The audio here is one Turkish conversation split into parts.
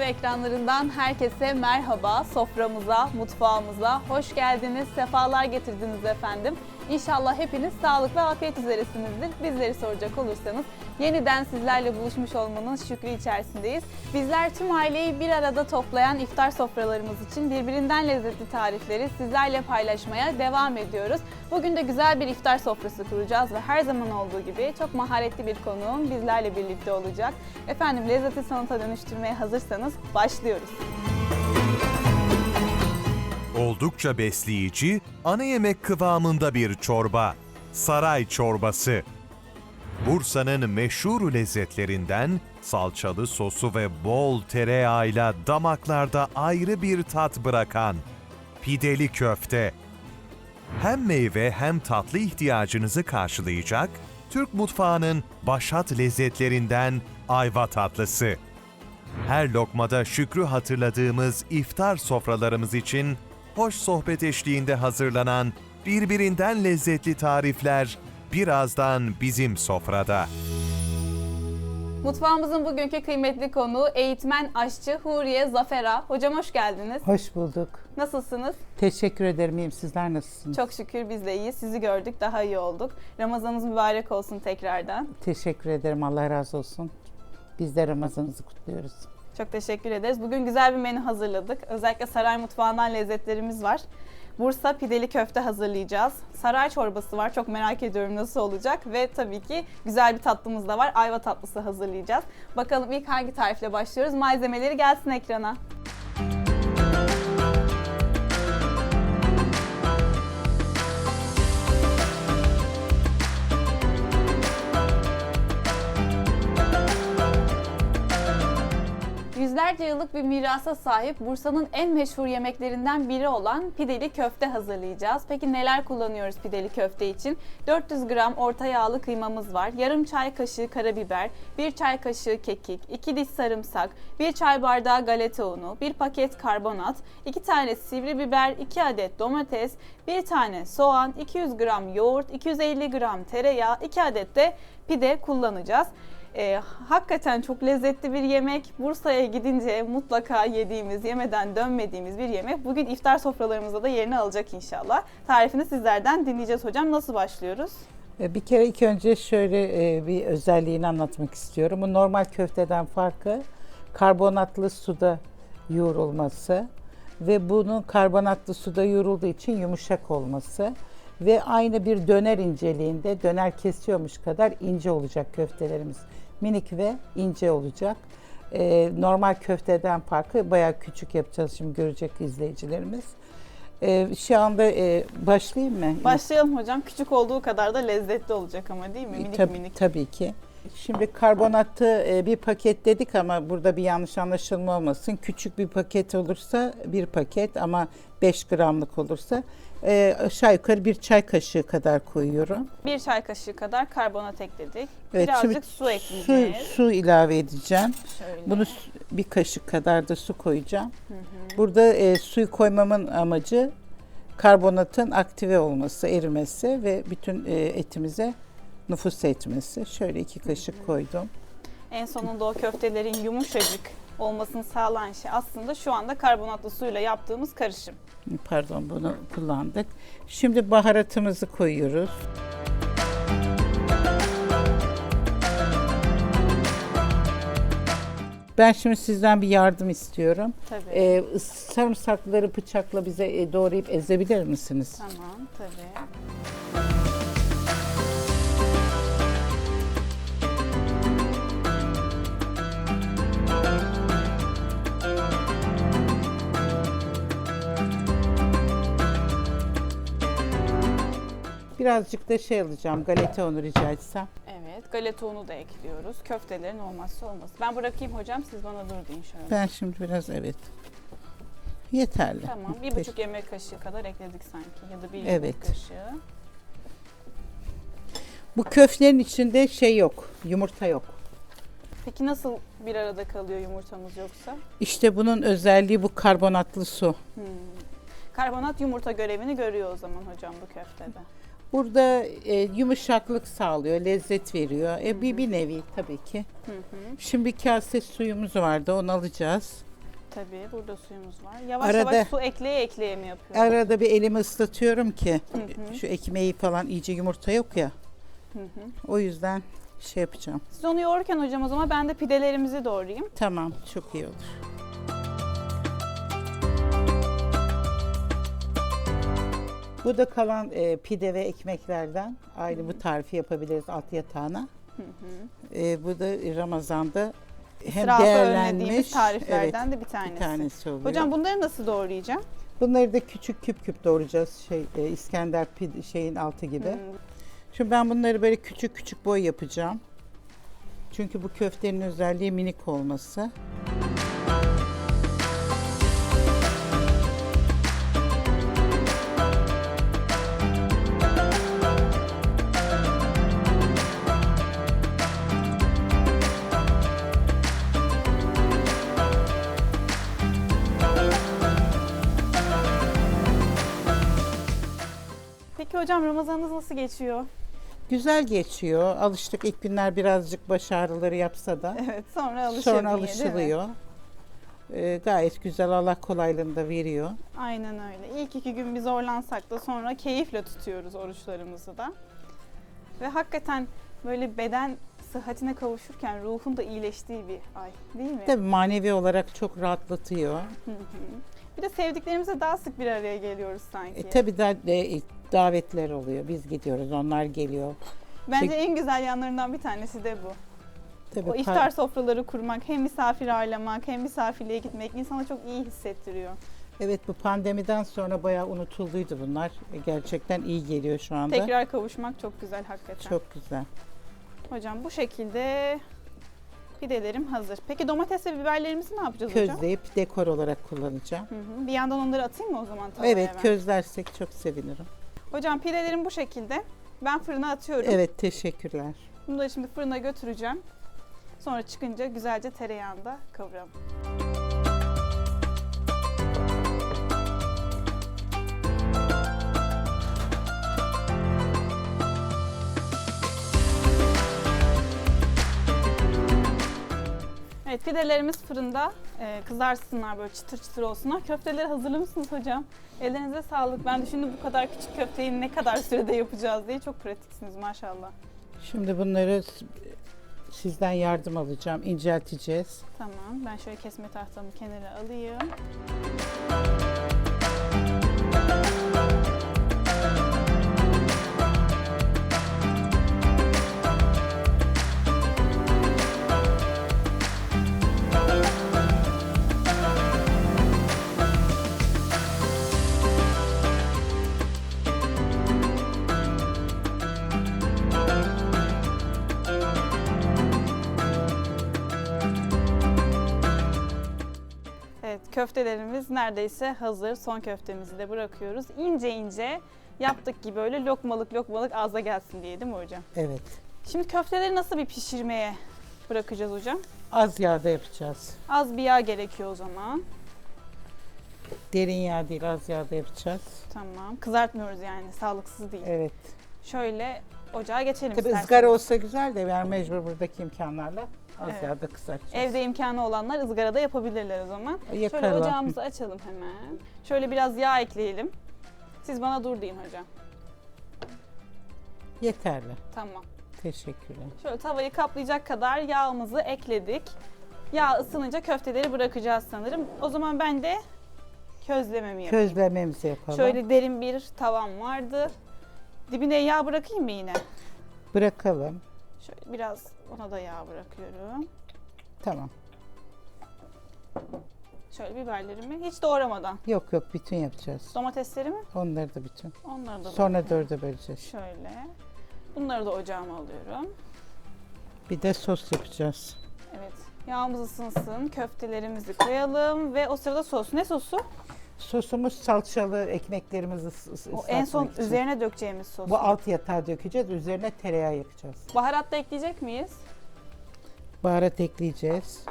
TV ekranlarından herkese merhaba. Soframıza, mutfağımıza hoş geldiniz, sefalar getirdiniz efendim. İnşallah hepiniz sağlık ve afiyet üzeresinizdir. Bizleri soracak olursanız yeniden sizlerle buluşmuş olmanın şükrü içerisindeyiz. Bizler tüm aileyi bir arada toplayan iftar sofralarımız için birbirinden lezzetli tarifleri sizlerle paylaşmaya devam ediyoruz. Bugün de güzel bir iftar sofrası kuracağız ve her zaman olduğu gibi çok maharetli bir konuğum bizlerle birlikte olacak. Efendim lezzeti sanata dönüştürmeye hazırsanız başlıyoruz. Oldukça besleyici, ana yemek kıvamında bir çorba. Saray çorbası. Bursa'nın meşhur lezzetlerinden salçalı sosu ve bol tereyağıyla damaklarda ayrı bir tat bırakan pideli köfte. Hem meyve hem tatlı ihtiyacınızı karşılayacak Türk mutfağının başat lezzetlerinden ayva tatlısı. Her lokmada şükrü hatırladığımız iftar sofralarımız için hoş sohbet eşliğinde hazırlanan birbirinden lezzetli tarifler birazdan bizim sofrada. Mutfağımızın bugünkü kıymetli konuğu eğitmen aşçı Huriye Zafera. Hocam hoş geldiniz. Hoş bulduk. Nasılsınız? Teşekkür ederim. İyiyim. Sizler nasılsınız? Çok şükür biz de iyiyiz. Sizi gördük daha iyi olduk. Ramazanınız mübarek olsun tekrardan. Teşekkür ederim. Allah razı olsun. Biz de Ramazanınızı kutluyoruz. Çok teşekkür ederiz. Bugün güzel bir menü hazırladık. Özellikle saray mutfağından lezzetlerimiz var. Bursa pideli köfte hazırlayacağız. Saray çorbası var. Çok merak ediyorum nasıl olacak. Ve tabii ki güzel bir tatlımız da var. Ayva tatlısı hazırlayacağız. Bakalım ilk hangi tarifle başlıyoruz? Malzemeleri gelsin ekrana. Yüzlerce yıllık bir mirasa sahip Bursa'nın en meşhur yemeklerinden biri olan pideli köfte hazırlayacağız. Peki neler kullanıyoruz pideli köfte için? 400 gram orta yağlı kıymamız var. Yarım çay kaşığı karabiber, 1 çay kaşığı kekik, 2 diş sarımsak, 1 çay bardağı galeta unu, 1 paket karbonat, 2 tane sivri biber, 2 adet domates, 1 tane soğan, 200 gram yoğurt, 250 gram tereyağı, 2 adet de pide kullanacağız. Ee, hakikaten çok lezzetli bir yemek. Bursa'ya gidince mutlaka yediğimiz, yemeden dönmediğimiz bir yemek. Bugün iftar sofralarımızda da yerini alacak inşallah. Tarifini sizlerden dinleyeceğiz hocam. Nasıl başlıyoruz? Ee, Bir kere ilk önce şöyle e, bir özelliğini anlatmak istiyorum. Bu normal köfteden farkı karbonatlı suda yoğrulması ve bunun karbonatlı suda yoğrulduğu için yumuşak olması ve aynı bir döner inceliğinde döner kesiyormuş kadar ince olacak köftelerimiz. Minik ve ince olacak. Ee, normal köfteden farkı bayağı küçük yapacağız şimdi görecek izleyicilerimiz. Ee, şu anda e, başlayayım mı? Başlayalım hocam. Küçük olduğu kadar da lezzetli olacak ama değil mi? Minik Tabii, minik. tabii ki. Şimdi karbonatı e, bir paket dedik ama burada bir yanlış anlaşılma olmasın. Küçük bir paket olursa bir paket ama 5 gramlık olursa e, aşağı yukarı bir çay kaşığı kadar koyuyorum. Bir çay kaşığı kadar karbonat ekledik. Evet, Birazcık su ekleyeceğiz. Su, su ilave edeceğim. Şöyle. Bunu bir kaşık kadar da su koyacağım. Burada e, suyu koymamın amacı karbonatın aktive olması, erimesi ve bütün e, etimize nüfus etmesi. Şöyle iki kaşık koydum. En sonunda o köftelerin yumuşacık olmasını sağlayan şey aslında şu anda karbonatlı suyla yaptığımız karışım. Pardon bunu kullandık. Şimdi baharatımızı koyuyoruz. Ben şimdi sizden bir yardım istiyorum. Tabii. Ee, sarımsakları bıçakla bize e, doğrayıp ezebilir misiniz? Tamam, tabii. Birazcık da şey alacağım, galeta unu rica etsem. Evet, galeta unu da ekliyoruz. Köftelerin olmazsa olmaz. Ben bırakayım hocam, siz bana dur deyin şöyle. Ben şimdi biraz evet. Yeterli. Tamam, bir buçuk yemek kaşığı kadar ekledik sanki ya da bir yemek Evet. kaşığı. Bu köftenin içinde şey yok, yumurta yok. Peki nasıl bir arada kalıyor yumurtamız yoksa? İşte bunun özelliği bu karbonatlı su. Hmm. Karbonat yumurta görevini görüyor o zaman hocam bu köftede. Burada e, yumuşaklık sağlıyor, lezzet veriyor. E, bir, bir nevi tabii ki. Hı hı. Şimdi bir kase suyumuz vardı, onu alacağız. Tabii burada suyumuz var. Yavaş Arada- yavaş su ekleye ekleye mi yapıyoruz? Arada bir elimi ıslatıyorum ki hı. şu ekmeği falan iyice yumurta yok ya. Hı hı. O yüzden şey yapacağım. Siz onu yoğururken hocam o zaman ben de pidelerimizi doğrayayım. Tamam, çok iyi olur. Bu da kalan e, pide ve ekmeklerden aynı bu tarifi yapabiliriz alt yatağına. Hı hı. E, bu da Ramazan'da hem İsrafa değerlenmiş tariflerden evet, de bir tanesi. bir tanesi oluyor. Hocam bunları nasıl doğrayacağım? bunları da küçük küp küp doğrayacağız şey e, İskender pide, şeyin altı gibi. Hmm, Şimdi ben bunları böyle küçük küçük boy yapacağım. Çünkü bu köftenin özelliği minik olması. Peki hocam Ramazanınız nasıl geçiyor? Güzel geçiyor. Alıştık ilk günler birazcık baş ağrıları yapsa da. Evet sonra alışıyor. Sonra alışılıyor. Ee, gayet güzel Allah kolaylığını da veriyor. Aynen öyle. İlk iki gün bir zorlansak da sonra keyifle tutuyoruz oruçlarımızı da. Ve hakikaten böyle beden sıhhatine kavuşurken ruhun da iyileştiği bir ay değil mi? Tabii manevi olarak çok rahatlatıyor. Hı hı. Bir de sevdiklerimizle daha sık bir araya geliyoruz sanki. E, tabii da e, davetler oluyor. Biz gidiyoruz, onlar geliyor. Bence şey- en güzel yanlarından bir tanesi de bu. Tabii O pa- iftar sofraları kurmak, hem misafir ağırlamak, hem misafirliğe gitmek insana çok iyi hissettiriyor. Evet bu pandemiden sonra bayağı unutulduydu bunlar. E, Gerçekten iyi geliyor şu anda. Tekrar kavuşmak çok güzel hakikaten. Çok güzel. Hocam bu şekilde pidelerim hazır. Peki domates ve biberlerimizi ne yapacağız hocam? Közleyip dekor olarak kullanacağım. Hı hı. Bir yandan onları atayım mı o zaman tavaya Evet közlersek çok sevinirim. Hocam pidelerim bu şekilde. Ben fırına atıyorum. Evet teşekkürler. Da şimdi fırına götüreceğim. Sonra çıkınca güzelce tereyağında kavuralım. Evet pidelerimiz fırında Ee, kızarsınlar böyle çıtır çıtır olsunlar. Köfteleri hazırlamışsınız hocam. Ellerinize sağlık. Ben düşündüm bu kadar küçük köfteyi ne kadar sürede yapacağız diye. Çok pratiksiniz maşallah. Şimdi bunları sizden yardım alacağım. incelteceğiz. Tamam. Ben şöyle kesme tahtamı kenara alayım. Evet köftelerimiz neredeyse hazır. Son köftemizi de bırakıyoruz. İnce ince yaptık ki böyle lokmalık lokmalık ağza gelsin diye değil mi hocam? Evet. Şimdi köfteleri nasıl bir pişirmeye bırakacağız hocam? Az yağda yapacağız. Az bir yağ gerekiyor o zaman. Derin yağ değil az yağda yapacağız. Tamam. Kızartmıyoruz yani. Sağlıksız değil. Evet. Şöyle ocağa geçelim Tabii isterseniz. ızgara olsa güzel de yani mecbur buradaki imkanlarla az Evet. yağda kızartacağız. Evde imkanı olanlar ızgarada yapabilirler o zaman. Şöyle Yakarlar. ocağımızı açalım hemen. Şöyle biraz yağ ekleyelim. Siz bana dur deyin hocam. Yeterli. Tamam. Teşekkürler. Şöyle tavayı kaplayacak kadar yağımızı ekledik. Yağ ısınınca köfteleri bırakacağız sanırım. O zaman ben de közlememi yapayım. Közlememizi yapalım. Şöyle derin bir tavam vardı. Dibine yağ bırakayım mı yine? Bırakalım. Şöyle biraz ona da yağ bırakıyorum. Tamam. Şöyle biberlerimi hiç doğramadan. Yok yok bütün yapacağız. Domateslerimi Onları da bütün. onları da Sonra bırakıyorum. dörde böleceğiz. Şöyle. Bunları da ocağıma alıyorum. Bir de sos yapacağız. Evet. Yağımız ısınsın. Köftelerimizi koyalım ve o sırada sos. Ne sosu? Sosumuz salçalı ekmeklerimizi ıs- ıs- O en son için. üzerine dökeceğimiz sos. Bu alt yatağı dökeceğiz. Üzerine tereyağı yakacağız. Baharat da ekleyecek miyiz? Baharat ekleyeceğiz.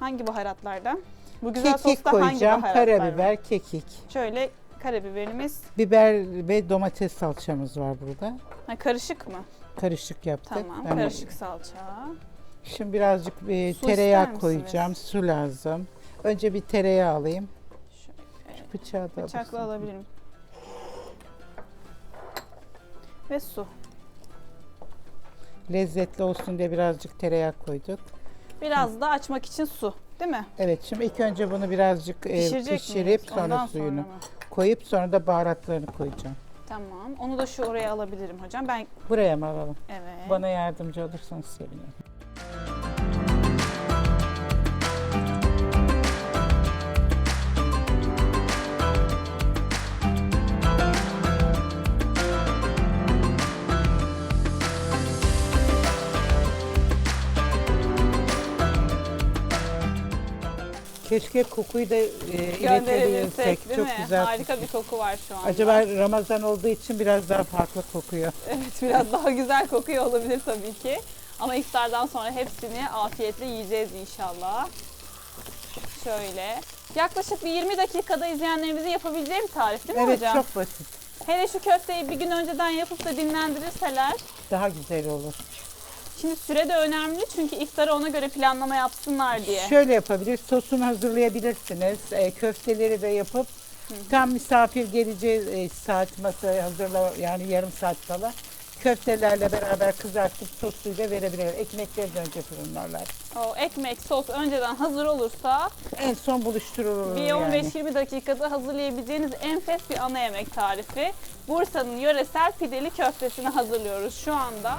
Hangi baharatlardan? Bu güzel Kekik sosta hangi koyacağım. baharatlar var? Karabiber, kekik. Şöyle Karabiberimiz Biber ve domates salçamız var burada. ha, karışık mı? Karışık yaptık. Tamam. Ben- Karışık salça. Şimdi birazcık e, Su tereyağı misiniz? koyacağım. Su lazım. Önce bir tereyağı alayım. Bıçağı da bıçakla alırsın. alabilirim. Ve su. Lezzetli olsun diye birazcık tereyağı koyduk. Biraz da açmak için su. Değil mi? Evet şimdi ilk önce bunu birazcık e, Pişirecek pişirip miyiz? sonra Ondan suyunu mı? koyup sonra da baharatlarını koyacağım. Tamam. Onu da şu oraya alabilirim hocam. Ben Buraya mı alalım? evet. Bana yardımcı olursanız sevinirim. Keşke kokuyu da e, değil Çok mi? güzel. Harika bir koku var şu anda. Acaba Ramazan olduğu için biraz daha farklı kokuyor. Evet biraz daha güzel kokuyor olabilir tabii ki. Ama iftardan sonra hepsini afiyetle yiyeceğiz inşallah. Şöyle. Yaklaşık bir 20 dakikada izleyenlerimizin yapabileceği bir tarif değil mi Evet hocam? çok basit. Hele şu köfteyi bir gün önceden yapıp da dinlendirirseler. Daha güzel olur. Şimdi süre de önemli çünkü iftara ona göre planlama yapsınlar diye. Şöyle yapabilir, sosunu hazırlayabilirsiniz. E, köfteleri de yapıp tam misafir geleceği e, saat masaya hazırla yani yarım saat kala köftelerle beraber kızartıp sosuyla verebilir. Ekmekleri de önce fırınlarlar. O ekmek, sos önceden hazır olursa En son buluşturulur bir yani. 15-20 dakikada hazırlayabileceğiniz enfes bir ana yemek tarifi. Bursa'nın yöresel pideli köftesini hazırlıyoruz şu anda.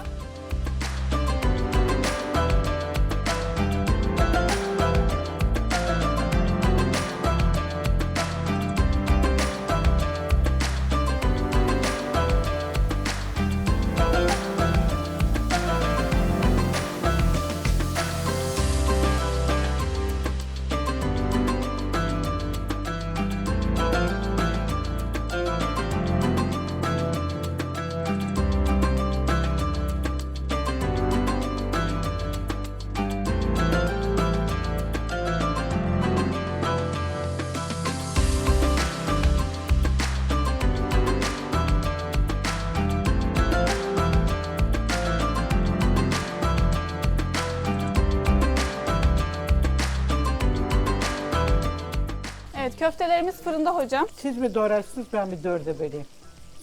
Köftelerimiz fırında hocam. Siz mi doğrarsınız ben bir dörde böleyim.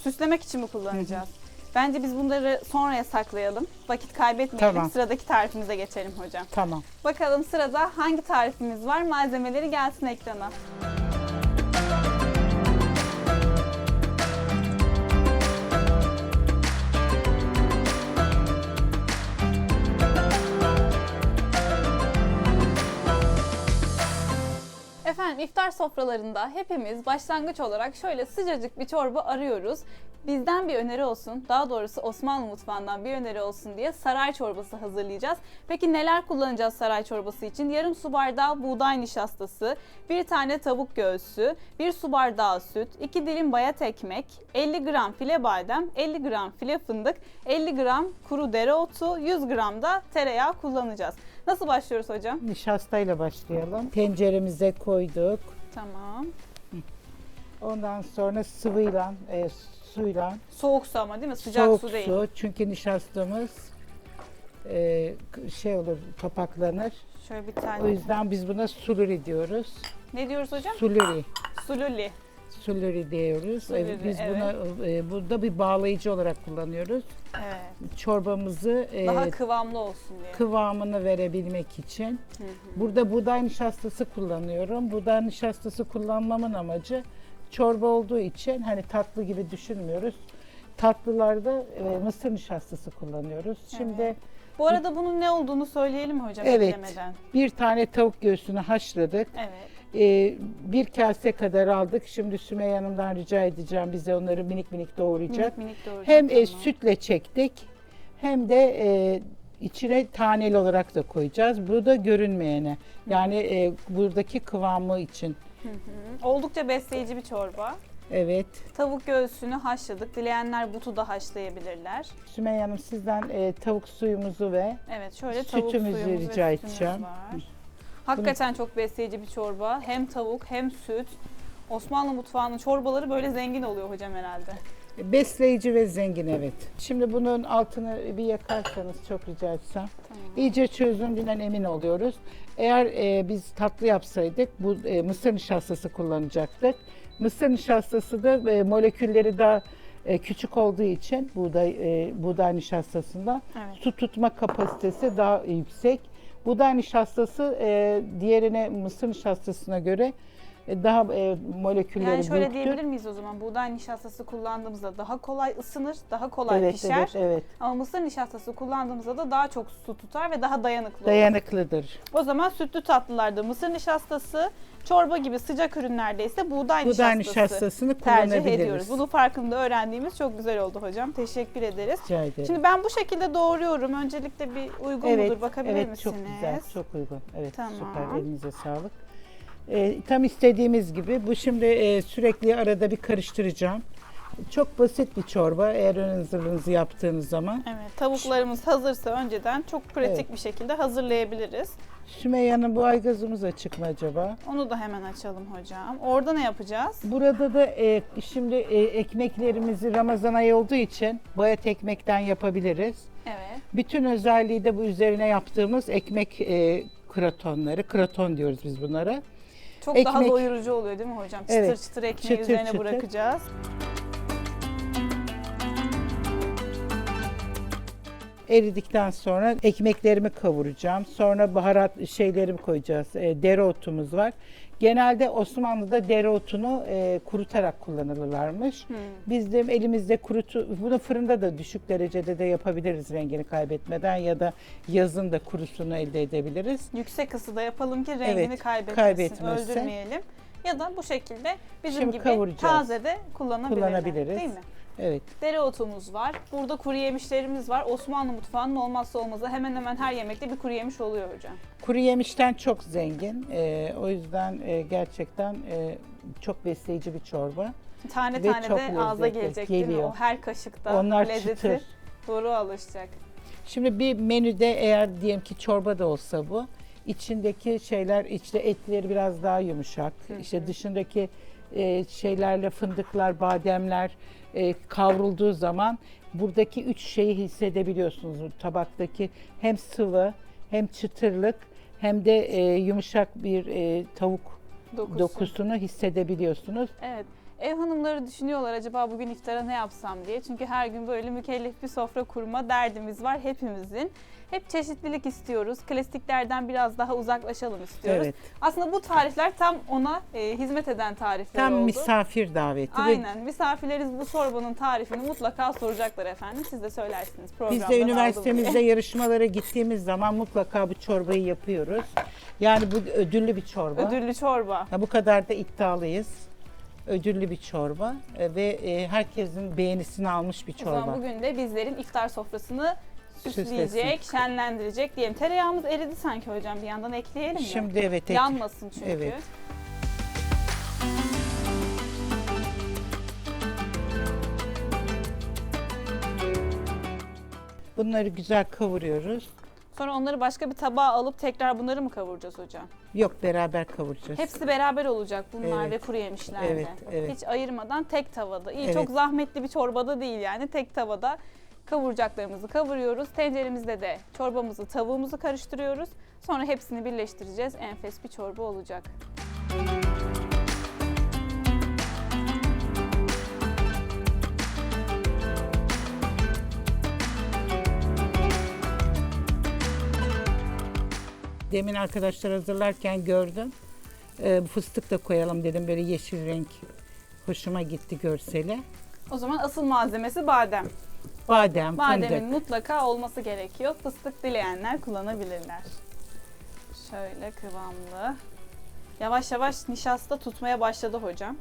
Süslemek için mi kullanacağız? Bence biz bunları sonraya saklayalım. Vakit kaybetmeyelim. Tamam. Sıradaki tarifimize geçelim hocam. Tamam. Bakalım sırada hangi tarifimiz var? Malzemeleri gelsin ekrana. Efendim iftar sofralarında hepimiz başlangıç olarak şöyle sıcacık bir çorba arıyoruz. Bizden bir öneri olsun, daha doğrusu Osmanlı mutfağından bir öneri olsun diye saray çorbası hazırlayacağız. Peki neler kullanacağız saray çorbası için? Yarım su bardağı buğday nişastası, bir tane tavuk göğsü, bir su bardağı süt, iki dilim bayat ekmek, 50 gram file badem, 50 gram file fındık, 50 gram kuru dereotu, 100 gram da tereyağı kullanacağız. Nasıl başlıyoruz hocam? Nişastayla başlayalım. Tenceremize koyduk. Tamam. Ondan sonra sıvıyla, e, suyla Soğuk su ama değil mi? Sıcak Soğuk su değil. su çünkü nişastamız e, şey olur topaklanır. Şöyle bir O tane. yüzden biz buna suluri diyoruz. Ne diyoruz hocam? Suluri. Sululi. Suluri diyoruz. Suluri, E, biz evet. buna e, burada bir bağlayıcı olarak kullanıyoruz. Evet. Çorbamızı e, Daha kıvamlı olsun diye. kıvamını verebilmek için. Hı hı. Burada buğday nişastası kullanıyorum. Buğday nişastası kullanmamın amacı çorba olduğu için hani tatlı gibi düşünmüyoruz. Tatlılarda e, mısır nişastası kullanıyoruz. Şimdi Bu arada bunun ne olduğunu söyleyelim hocam Evet. eklemeden? bir tane tavuk göğsünü haşladık. Evet. Ee, bir kase kadar aldık. Şimdi Sümeyye Hanım'dan rica edeceğim bize onları minik minik doğrayacak. Minik minik doğrayacak. Hem e, tamam. sütle çektik hem de e, içine taneli olarak da koyacağız. Bu da görünmeyene. Yani e, buradaki kıvamı için. Hı hı. Oldukça besleyici bir çorba. Evet. Tavuk göğsünü haşladık. Dileyenler butu da haşlayabilirler. Sümeyye Hanım sizden e, tavuk suyumuzu ve Evet şöyle tavuk Sütümüzü suyumuz rica ve edeceğim. var. Hakikaten çok besleyici bir çorba. Hem tavuk hem süt. Osmanlı mutfağının çorbaları böyle zengin oluyor hocam herhalde. Besleyici ve zengin evet. Şimdi bunun altını bir yakarsanız çok rica etsem. İyice çözündüğünden emin oluyoruz. Eğer e, biz tatlı yapsaydık bu e, mısır nişastası kullanacaktık. Mısır nişastası da e, molekülleri daha e, küçük olduğu için buğday e, buğday nişastasında Evet. su tutma kapasitesi daha yüksek. Buğday nişastası e, diğerine mısır nişastasına göre daha e, molekülleri Yani şöyle büyüktür. diyebilir miyiz o zaman? Buğday nişastası kullandığımızda daha kolay ısınır, daha kolay Evet, pişer. evet, evet. Ama mısır nişastası kullandığımızda da daha çok su tutar ve daha dayanıklı olur. Dayanıklıdır. O zaman sütlü tatlılarda mısır nişastası, çorba gibi sıcak ürünlerde ise buğday, Buğday nişastası nişastasını tercih kullanabiliriz. ediyoruz. Bunu farkında öğrendiğimiz çok güzel oldu hocam. Teşekkür ederiz. Rica ederim. Şimdi ben bu şekilde doğruyorum. Öncelikle bir uygun mudur bakabilir evet, misiniz? çok güzel, çok uygun. Evet, Tamam. süper. Elinize sağlık. Ee, tam istediğimiz gibi. Bu şimdi e, sürekli arada bir karıştıracağım. Çok basit bir çorba eğer ön hazırlığınızı yaptığınız zaman. Evet, tavuklarımız hazırsa önceden çok pratik Evet. bir şekilde hazırlayabiliriz. Sümeyye'nin bu aygazımız açık mı acaba? Onu da hemen açalım hocam. Orada ne yapacağız? Burada da e, şimdi e, ekmeklerimizi Ramazan ayı olduğu için bayat ekmekten yapabiliriz. Evet. Bütün özelliği de bu üzerine yaptığımız ekmek e, kratonları. Kraton diyoruz biz bunlara. Çok daha Ekmek- doyurucu oluyor değil mi hocam? Çıtır Evet, çıtır ekmeği çıtır üzerine çıtır. bırakacağız. Eridikten sonra ekmeklerimi kavuracağım. Sonra baharat şeylerimi koyacağız. E, dereotumuz var. Genelde Osmanlı'da dereotunu e, kurutarak kullanılırlarmış. Hmm. Biz de elimizde kurutu, bunu fırında da düşük derecede de yapabiliriz rengini kaybetmeden ya da yazın da kurusunu elde edebiliriz. Yüksek ısıda yapalım ki rengini Evet, kaybetmesin, kaybetmesin. öldürmeyelim. Ya da bu şekilde bizim Şimdi gibi taze de kullanabilirler. Kullanabiliriz. Değil mi? Evet. Dereotumuz var. Burada kuru yemişlerimiz var. Osmanlı mutfağının olmazsa olmazı hemen hemen her yemekte bir kuru yemiş oluyor hocam. Kuru yemişten çok zengin. E, o yüzden e, gerçekten e, çok besleyici bir çorba. Tane Ve tane çok de ağza lezzetli, gelecek değil mi? geliyor. O her kaşıkta Onlar lezzeti çıtır. doğru alışacak. Şimdi bir menüde eğer diyelim ki çorba da olsa bu içindeki şeyler işte etleri biraz daha yumuşak. işte dışındaki e, şeylerle fındıklar, bademler e, kavrulduğu zaman buradaki üç şeyi hissedebiliyorsunuz. Tabaktaki hem sıvı hem çıtırlık hem de e, yumuşak bir e, tavuk Dokusu. dokusunu hissedebiliyorsunuz. Evet. Ev hanımları düşünüyorlar acaba bugün iftara ne yapsam diye. Çünkü her gün böyle mükellef bir sofra kurma derdimiz var hepimizin. Hep çeşitlilik istiyoruz. Klasiklerden biraz daha uzaklaşalım istiyoruz. Evet. Aslında bu tarifler tam ona e, hizmet eden tarifler Tam oldu. misafir daveti. ve Aynen. Misafirleriz bu çorbanın tarifini mutlaka soracaklar efendim. Siz de söylersiniz Biz programdan de aldım üniversitemizde diye. yarışmalara gittiğimiz zaman mutlaka bu çorbayı yapıyoruz. Yani bu ödüllü bir çorba. Ödüllü çorba. Ya bu kadar da iddialıyız. Ödüllü bir çorba e, ve e, herkesin beğenisini almış bir O zaman çorba. bugün de bizlerin iftar sofrasını süsleyecek, Süslesin. şenlendirecek diyelim. Tereyağımız eridi sanki hocam bir yandan ekleyelim mi? Şimdi evet ek- Yanmasın çünkü. Evet. bunları güzel kavuruyoruz. Sonra onları başka bir tabağa alıp tekrar bunları mı kavuracağız hocam? Yok beraber kavuracağız. Hepsi beraber olacak bunlar Evet. ve kuru yemişlerde. Evet, evet. Hiç ayırmadan tek tavada. İyi Evet. çok zahmetli bir çorbada değil yani tek tavada kavuracaklarımızı kavuruyoruz. Tenceremizde de çorbamızı, tavuğumuzu karıştırıyoruz. Sonra hepsini birleştireceğiz. Enfes bir çorba olacak. Demin arkadaşlar hazırlarken gördüm. Bu fıstık da koyalım dedim böyle yeşil renk hoşuma gitti görseli. O zaman asıl malzemesi badem. Badem, Bademin fındık. mutlaka olması gerekiyor. Fıstık dileyenler kullanabilirler. Şöyle kıvamlı. Yavaş yavaş nişasta tutmaya başladı hocam.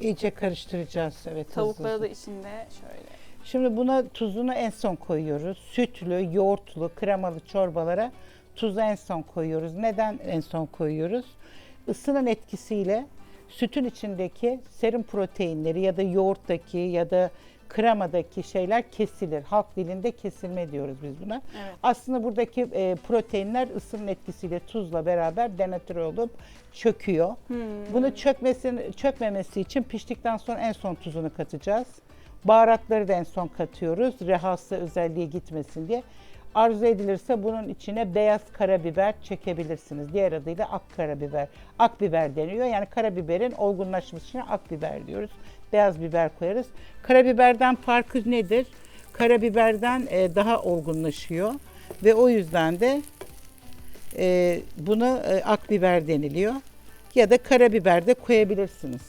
İyice karıştıracağız evet. hızlı Tavukları hızlı. da içinde şöyle. Şimdi buna tuzunu en son koyuyoruz. Sütlü, yoğurtlu, kremalı çorbalara tuzu en son koyuyoruz. Neden en son koyuyoruz? Isının etkisiyle sütün içindeki serum proteinleri ya da yoğurttaki ya da kremadaki şeyler kesilir. Halk dilinde kesilme diyoruz biz buna. Evet. Aslında buradaki e, proteinler ısının etkisiyle tuzla beraber denatüre olup çöküyor. Hmm. Bunu çökmesin, çökmemesi için piştikten sonra en son tuzunu katacağız. Baharatları da en son katıyoruz. Rehası özelliği gitmesin diye. Arzu edilirse bunun içine beyaz karabiber çekebilirsiniz. Diğer adıyla ak karabiber. Akbiber deniyor. Yani karabiberin olgunlaşmasına akbiber diyoruz. Beyaz biber koyarız. Karabiberden farkı nedir? Karabiberden e, daha olgunlaşıyor ve o yüzden de e, buna e, akbiber deniliyor. Ya da karabiber de koyabilirsiniz.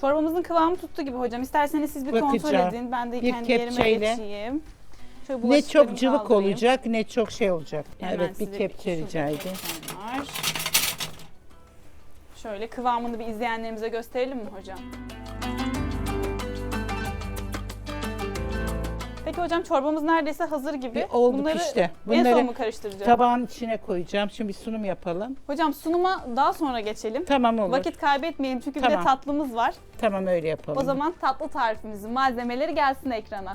Çorbamızın kıvamı tuttu gibi hocam. İsterseniz siz bir kontrol Bakacağım. edin. Ben de Bir kendi yerime kepçeyle. geçeyim. Şöyle Ne bulaşıklarımı çok cıvık kaldırayım. olacak ne çok şey olacak. Hemen evet bir kepçe şurada rica edeyim. kepçem var. Şöyle kıvamını bir izleyenlerimize gösterelim mi hocam? Peki hocam çorbamız neredeyse hazır gibi. Bir olduk Bunları işte. en Bunları son mu karıştıracağım? Tabağın içine koyacağım. Şimdi bir sunum yapalım. Hocam sunuma daha sonra geçelim. Tamam olur. Vakit kaybetmeyelim çünkü bir de Tamam. tatlımız var. Tamam öyle yapalım. O zaman tatlı tarifimizin malzemeleri gelsin ekrana.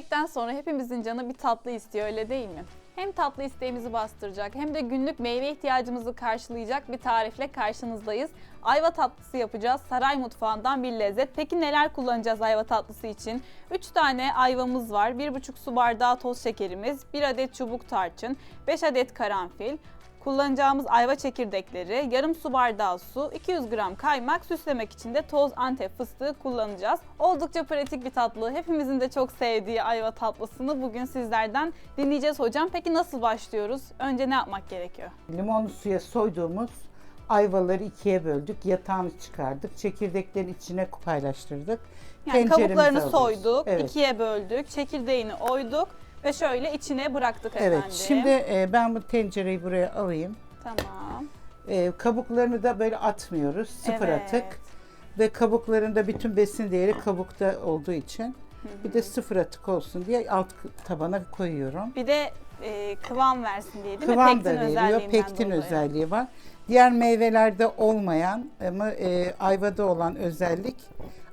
Yemekten sonra hepimizin canı bir tatlı istiyor öyle değil mi? Hem tatlı isteğimizi bastıracak hem de günlük meyve ihtiyacımızı karşılayacak bir tarifle karşınızdayız. Ayva tatlısı yapacağız. Saray mutfağından bir lezzet. Peki neler kullanacağız ayva tatlısı için? 3 tane ayvamız var. 1,5 su bardağı toz şekerimiz, 1 adet çubuk tarçın, 5 adet karanfil, Kullanacağımız ayva çekirdekleri, yarım su bardağı su, 200 gram kaymak, süslemek için de toz antep fıstığı kullanacağız. Oldukça pratik bir tatlı. Hepimizin de çok sevdiği ayva tatlısını bugün sizlerden dinleyeceğiz hocam. Peki nasıl başlıyoruz? Önce ne yapmak gerekiyor? Limonlu suya soyduğumuz ayvaları ikiye böldük. Yatağını çıkardık. Çekirdeklerin içine paylaştırdık. Yani kabuklarını alıyoruz. soyduk, Evet. ikiye böldük, çekirdeğini oyduk ve şöyle içine bıraktık Evet. efendim. Şimdi e, ben bu tencereyi buraya alayım. Tamam. E, kabuklarını da böyle atmıyoruz. Sıfır Evet. atık. Ve kabuklarında bütün besin değeri kabukta olduğu için bir de sıfır atık olsun diye alt tabana koyuyorum. Bir de e, kıvam versin diye değil mi? Kıvam da veriyor. Pektin dolayı. özelliği var. Diğer meyvelerde olmayan ama e, ayvada olan özellik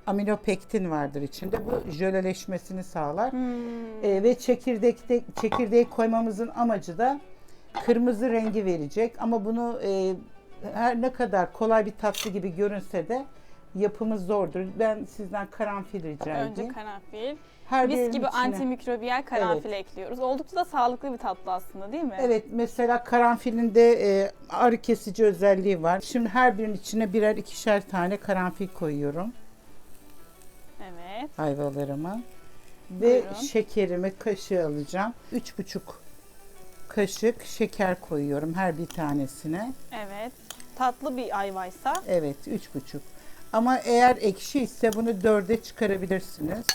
aminopektin vardır içinde. Bu jöleleşmesini sağlar. Hmm. E, ve çekirdekte çekirdeği koymamızın amacı da kırmızı rengi verecek. Ama bunu e, her ne kadar kolay bir tatlı gibi görünse de yapımı zordur. Ben sizden karanfil rica Önce edeyim. karanfil. Her birinin gibi içine- antimikrobiyal karanfil ekliyoruz. Oldukça da sağlıklı bir tatlı aslında değil mi? Evet mesela karanfilin de e, ağrı kesici özelliği var. Şimdi her birinin içine birer ikişer tane karanfil koyuyorum Evet. ayvalarıma. Ve Buyurun. şekerimi kaşığı alacağım. Üç buçuk kaşık şeker koyuyorum her bir tanesine. Evet. Tatlı bir ayvaysa Evet üç buçuk. Ama eğer ekşi ise bunu dörde çıkarabilirsiniz.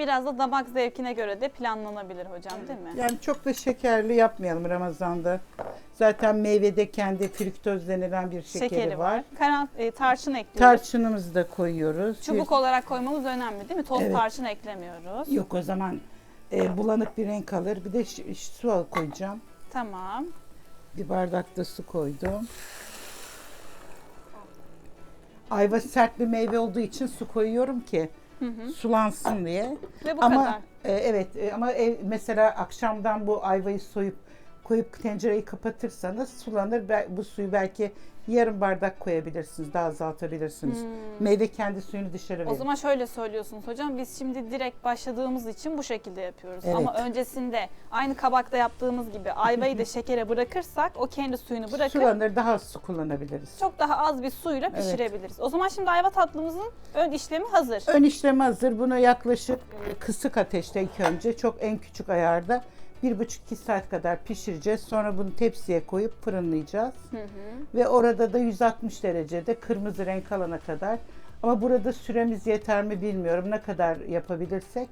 Biraz da damak zevkine göre de planlanabilir hocam değil mi? Yani çok da şekerli yapmayalım Ramazan'da. Zaten meyvede kendi fruktoz denilen bir şekeri, var. Karan, e, tarçın ekliyoruz. Tarçınımızı da koyuyoruz. Çubuk olarak koymamız önemli değil mi? Toz Evet. tarçın eklemiyoruz. Yok o zaman e, bulanık bir renk alır. Bir de ş- ş- su al koyacağım. Tamam. Bir bardak da su koydum. Ayva sert bir meyve olduğu için su koyuyorum ki sulansın diye. Ve bu ama kadar. e, evet e, ama ev, mesela akşamdan bu ayvayı soyup koyup tencereyi kapatırsanız sulanır. Bu suyu belki yarım bardak koyabilirsiniz. Daha azaltabilirsiniz. Meyve kendi suyunu dışarı verir. Hmm. O zaman şöyle söylüyorsunuz hocam biz şimdi direkt başladığımız için bu şekilde yapıyoruz. Evet. Ama öncesinde aynı kabakta yaptığımız gibi ayvayı da şekere bırakırsak o kendi suyunu bırakır. Sulanır daha az su kullanabiliriz. Çok daha az bir suyla Evet. pişirebiliriz. O zaman şimdi ayva tatlımızın ön işlemi hazır. Ön işlem hazır. Bunu yaklaşık e, kısık ateşte ilk önce çok en küçük ayarda 1,5-2 saat kadar pişireceğiz. Sonra bunu tepsiye koyup fırınlayacağız. Ve orada da 160 derecede kırmızı renk alana kadar Ama burada süremiz yeter mi bilmiyorum. Ne kadar yapabilirsek.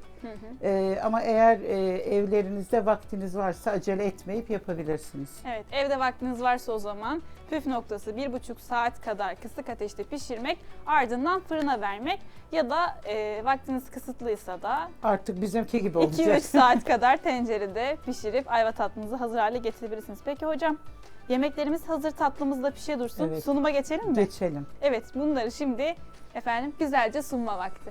Ee, ama eğer e, evlerinizde vaktiniz varsa acele etmeyip yapabilirsiniz. Evet, evde vaktiniz varsa o zaman püf noktası 1,5 saat kadar kısık ateşte pişirmek, ardından fırına vermek ya da e, vaktiniz kısıtlıysa da Artık bizimki gibi olacak. 2-3 saat kadar tencerede pişirip ayva tatlınızı hazır hale getirebilirsiniz. Peki hocam, yemeklerimiz hazır tatlımız da pişe dursun. Evet. Sunuma geçelim mi? Geçelim. Evet, bunları şimdi efendim güzelce sunma vakti.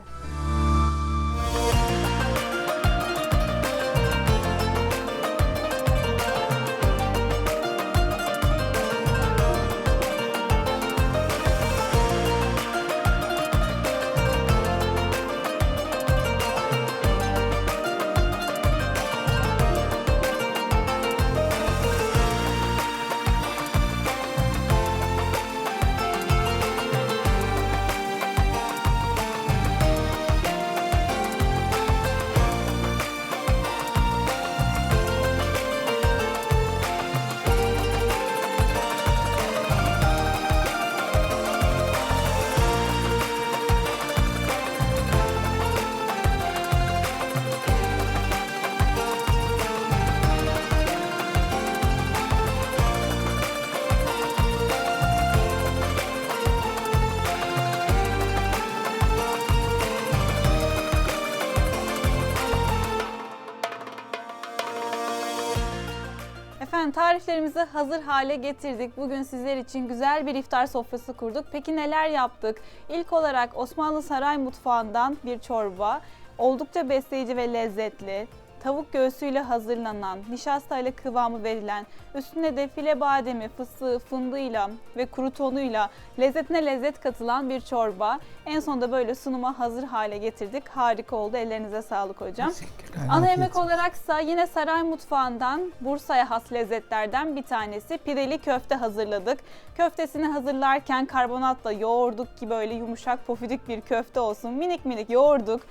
Tariflerimizi hazır hale getirdik. Bugün sizler için güzel bir iftar sofrası kurduk. Peki neler yaptık? İlk olarak Osmanlı Saray Mutfağı'ndan bir çorba. Oldukça besleyici ve lezzetli. Tavuk göğsüyle hazırlanan, nişastayla kıvamı verilen, üstüne de file bademi, fıstığı, fındığıyla ve krutonuyla lezzetine lezzet katılan bir çorba. En sonunda böyle sunuma hazır hale getirdik. Harika oldu. Ellerinize sağlık hocam. Teşekkürler. Ana yemek olaraksa yine saray mutfağından Bursa'ya has lezzetlerden bir tanesi pideli köfte hazırladık. Köftesini hazırlarken karbonatla yoğurduk ki böyle yumuşak pofidik bir köfte olsun. Minik minik yoğurduk,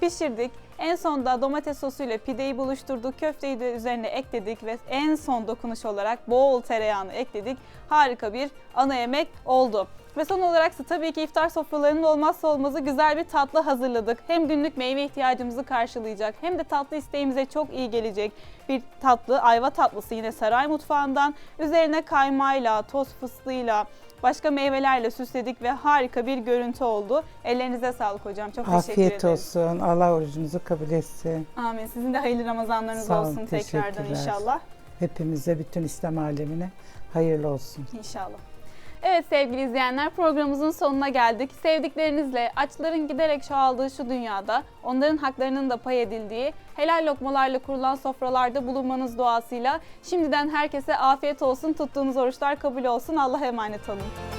pişirdik. En sonda domates sosuyla pideyi buluşturduk. Köfteyi de üzerine ekledik ve en son dokunuş olarak bol tereyağını ekledik. Harika bir ana yemek oldu. Ve son olarak ise tabii ki iftar sofralarının olmazsa olmazı güzel bir tatlı hazırladık. Hem günlük meyve ihtiyacımızı karşılayacak hem de tatlı isteğimize çok iyi gelecek bir tatlı ayva tatlısı yine saray mutfağından. Üzerine kaymağıyla, toz fıstığıyla, başka meyvelerle süsledik ve harika bir görüntü oldu. Ellerinize sağlık hocam. Çok teşekkür Afiyet ederim. olsun. Allah orucunuzu kabul etsin. Amin. Sizin de hayırlı Ramazanlarınız Sağ olun, olsun tekrardan inşallah. Hepimize, bütün İslam alemine hayırlı olsun. İnşallah. Evet sevgili izleyenler programımızın sonuna geldik. Sevdiklerinizle açların giderek çoğaldığı şu dünyada onların haklarının da pay edildiği helal lokmalarla kurulan sofralarda bulunmanız duasıyla şimdiden herkese afiyet olsun. Tuttuğunuz oruçlar kabul olsun. Allah'a emanet olun.